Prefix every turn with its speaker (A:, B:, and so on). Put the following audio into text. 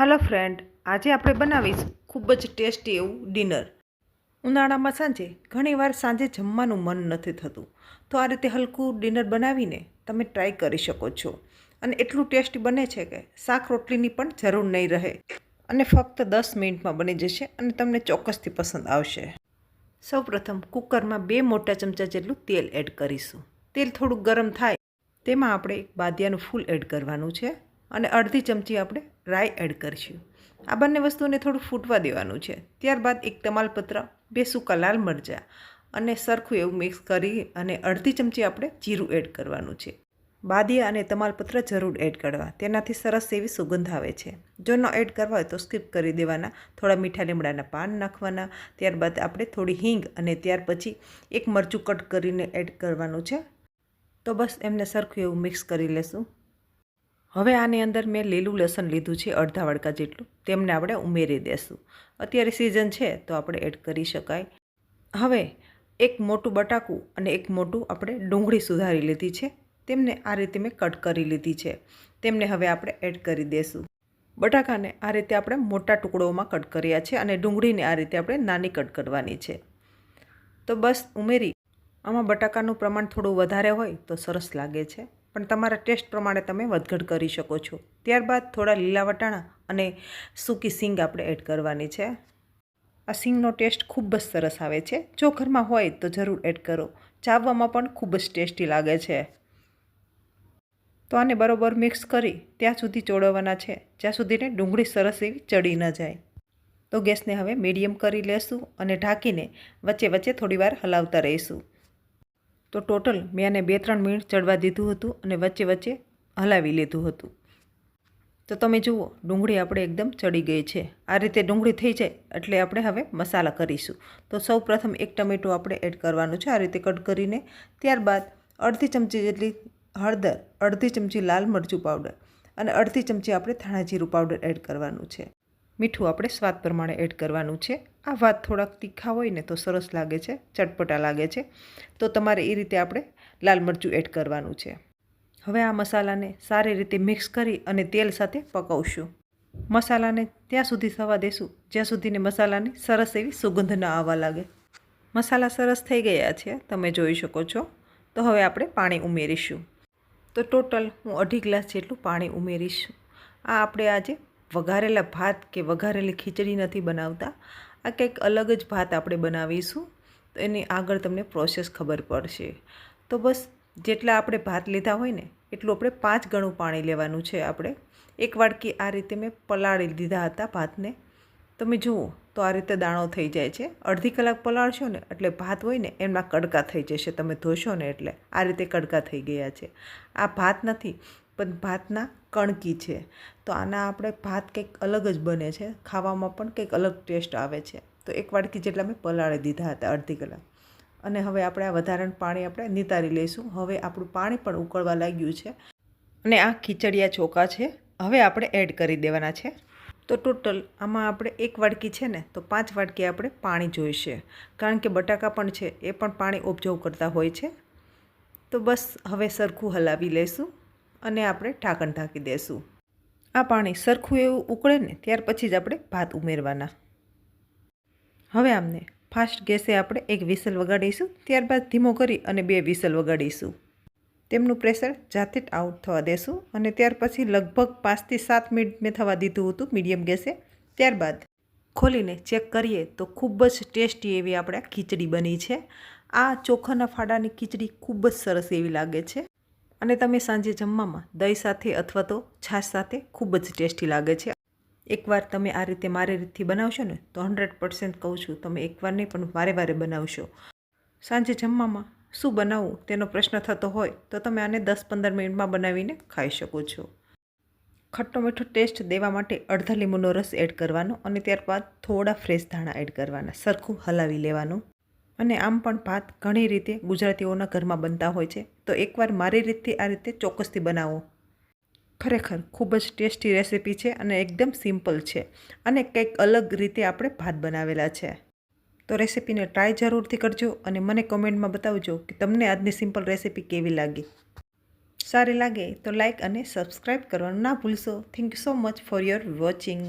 A: Hello friend, આજે આપણે બનાવીશું ખૂબ જ ટેસ્ટી એવું ડિનર. ઉનાળામાં સાંજે ઘણીવાર સાંજે જમવાનું મન નથી થતું. તો આ રીતે હલકું ડિનર બનાવીને તમે ટ્રાય કરી શકો છો. અને એટલું ટેસ્ટી બને છે કે શાક રોટલીની પણ જરૂર નહીં રહે. અને ફક્ત દસ મિનિટમાં બની જશે અને તમને ચોક્કસથી પસંદ આવશે. સૌપ્રથમ કુકરમાં બે મોટા ચમચા જેટલું તેલ એડ કરીશું. તેલ થોડું ગરમ થાય. તેમાં આપણે એક બાદિયાનું ફૂલ એડ કરવાનું છે. અને અડધી ચમચી આપણે રાઈ એડ કરીશું. આ બંને વસ્તુને થોડું ફૂટવા દેવાનું છે. ત્યારબાદ એક તમાલપત્ર, બે સૂકા લાલ મરચાં અને સરખું એવું મિક્સ કરી અને અડધી ચમચી આપણે જીરું એડ કરવાનું છે. બાદિયા અને તમાલપત્ર જરૂર એડ કરવા. તેનાથી સરસ એવી સુગંધ આવે છે. જો ન એડ કરવા હોય તો સ્કીપ કરી દેવાના. થોડા મીઠા લીમડાના પાન નાખવાના. ત્યારબાદ આપણે થોડી હિંગ અને ત્યાર પછી એક મરચું કટ કરીને એડ કરવાનું છે. તો બસ એમને સરખું એવું મિક્સ કરી લેશું. હવે આની અંદર મેં લીલું લસણ લીધું છે, અડધા વડકા જેટલું. તેમને આપણે ઉમેરી દેશું. અત્યારે સિઝન છે, તો આપણે એડ કરી શકાય. હવે એક મોટું બટાકું અને એક મોટું આપણે ડુંગળી સુધારી લીધી છે. તેમને આ રીતે મેં કટ કરી લીધી છે. તેમને હવે આપણે એડ કરી દેશું. બટાકાને આ રીતે આપણે મોટા ટુકડોમાં કટ કર્યા છે અને ડુંગળીને આ રીતે આપણે નાની કટ કરવાની છે. તો બસ ઉમેરી. આમાં બટાકાનું પ્રમાણ થોડું વધારે હોય તો સરસ લાગે છે. પણ તમારા ટેસ્ટ પ્રમાણે તમે વધઘટ કરી શકો છો. ત્યારબાદ થોડા લીલા વટાણા અને સૂકી સિંગ આપણે એડ કરવાની છે. આ સિંગનો ટેસ્ટ ખૂબ જ સરસ આવે છે. જો ઘરમાં હોય તો જરૂર એડ કરો. ચાવવામાં પણ ખૂબ જ ટેસ્ટી લાગે છે. તો આને બરોબર મિક્સ કરી ત્યાં સુધી ચોળવવાના છે. જ્યાં સુધીને ડુંગળી સરસ એવી ચડી ન જાય. તો ગેસને હવે મીડિયમ કરી લેશું અને ઢાંકીને વચ્ચે વચ્ચે થોડીવાર હલાવતા રહીશું. તો ટોટલ મેં આને બે ત્રણ મિનિટ ચડવા દીધું હતું અને વચ્ચે વચ્ચે હલાવી લીધું હતું. તો તમે જુઓ, ડુંગળી આપણે એકદમ ચડી ગઈ છે. આ રીતે ડુંગળી થઈ જાય એટલે આપણે હવે મસાલા કરીશું. તો સૌ પ્રથમ એક ટમેટું આપણે એડ કરવાનું છે. આ રીતે કટ કરીને ત્યારબાદ અડધી ચમચી જેટલી હળદર, અડધી ચમચી લાલ મરચું પાવડર અને અડધી ચમચી આપણે ધાણા જીરું પાવડર એડ કરવાનું છે. મીઠું આપણે સ્વાદ પ્રમાણે એડ કરવાનું છે. આ વાત થોડાક તીખા હોય ને તો સરસ લાગે છે, ચટપટા લાગે છે, તો તમારે એ રીતે આપણે લાલ મરચું એડ કરવાનું છે. હવે આ મસાલાને સારી રીતે મિક્સ કરી અને તેલ સાથે પકવશું. મસાલાને ત્યાં સુધી થવા દેશું, જ્યાં સુધીને મસાલાની સરસ એવી સુગંધ ન આવવા લાગે. મસાલા સરસ થઈ ગયા છે, તમે જોઈ શકો છો. તો હવે આપણે પાણી ઉમેરીશું. તો ટોટલ હું અઢી ગ્લાસ જેટલું પાણી ઉમેરીશ. આ આપણે આજે વઘારેલા ભાત કે વઘારેલી ખીચડી નથી બનાવતા. આ કંઈક અલગ જ ભાત આપણે બનાવીશું, તો એની આગળ તમને પ્રોસેસ ખબર પડશે. તો બસ, જેટલા આપણે ભાત લીધા હોય ને, એટલું આપણે પાંચ ગણું પાણી લેવાનું છે આપણે. એક વાડકી આ રીતે મેં પલાળી દીધા હતા ભાતને. તમે જુઓ, તો આ રીતે દાણો થઈ જાય છે. અડધી કલાક પલાળશો ને, એટલે ભાત હોય ને એમના કડકા થઈ જશે. તમે ધોશો ને એટલે, આ રીતે કડકા થઈ ગયા છે. આ ભાત નથી પણ ભાતના કણકી છે. તો આના આપણે ભાત કંઈક અલગ જ બને છે. ખાવામાં પણ કંઈક અલગ ટેસ્ટ આવે છે. તો એક વાડકી જેટલા મેં પલાળી દીધા હતા અડધી કલાક. અને હવે આપણે આ વધારાનું પાણી આપણે નિતારી લઈશું. હવે આપણું પાણી પણ ઉકળવા લાગ્યું છે. અને આ ખીચડિયા ચોખા છે. હવે આપણે એડ કરી દેવાના છે. તો ટોટલ આમાં આપણે એક વાડકી છે ને, તો પાંચ વાડકી આપણે પાણી જોઈશે. કારણ કે બટાકા પણ છે, એ પણ પાણી ઓબ્ઝર્વ કરતા હોય છે. તો બસ હવે સરખું હલાવી લઈશું. અને આપણે ઢાંકણ ઢાંકી દઈશું આ પાણી સરખું એવું ઉકળે ને ત્યાર પછી જ આપણે ભાત ઉમેરવાના. હવે આમને ફાસ્ટ ગેસે આપણે એક વિસલ વગાડીશું, ત્યારબાદ ધીમો કરી અને બે વિસલ વગાડીશું. તેમનું પ્રેશર જાતે જ આઉટ થવા દેશું અને ત્યાર પછી લગભગ પાંચથી સાત મિનિટ મેં થવા દીધું હતું મીડિયમ ગેસે. ત્યારબાદ ખોલીને ચેક કરીએ તો ખૂબ જ ટેસ્ટી એવી આપણે ખીચડી બની છે. આ ચોખાના ફાડાની ખીચડી ખૂબ જ સરસ એવી લાગે છે. અને તમે સાંજે જમવામાં દહીં સાથે અથવા તો છાશ સાથે ખૂબ જ ટેસ્ટી લાગે છે. એકવાર તમે આ રીતે મારી રીતથી બનાવશો ને, તો હંડ્રેડ પર્સન્ટ કહું છું, તમે એકવાર નહીં પણ વારે વારે બનાવશો. સાંજે જમવામાં શું બનાવવું તેનો પ્રશ્ન થતો હોય, તો તમે આને દસ પંદર મિનિટમાં બનાવીને ખાઈ શકો છો. ખટ્ટો મીઠો ટેસ્ટ દેવા માટે અડધા લીંબુનો રસ એડ કરવાનો અને ત્યારબાદ થોડા ફ્રેશ ધાણા એડ કરવાના, સરખું હલાવી લેવાનું. અને આમ પણ ભાત ઘણી રીતે ગુજરાતીઓના ઘરમાં બનતા હોય છે. તો એકવાર મારી રીતથી આ રીતે ચોક્કસથી બનાવો. ખરેખર ખૂબ જ ટેસ્ટી રેસીપી છે અને એકદમ સિમ્પલ છે અને કંઈક અલગ રીતે આપણે ભાત બનાવેલા છે. તો રેસીપીને ટ્રાય જરૂરથી કરજો અને મને કોમેન્ટમાં બતાવજો કે તમને આજની સિમ્પલ રેસીપી કેવી લાગી. સારી લાગે તો લાઈક અને સબસ્ક્રાઈબ કરવાનું ના ભૂલશો. Thank you so much for your watching.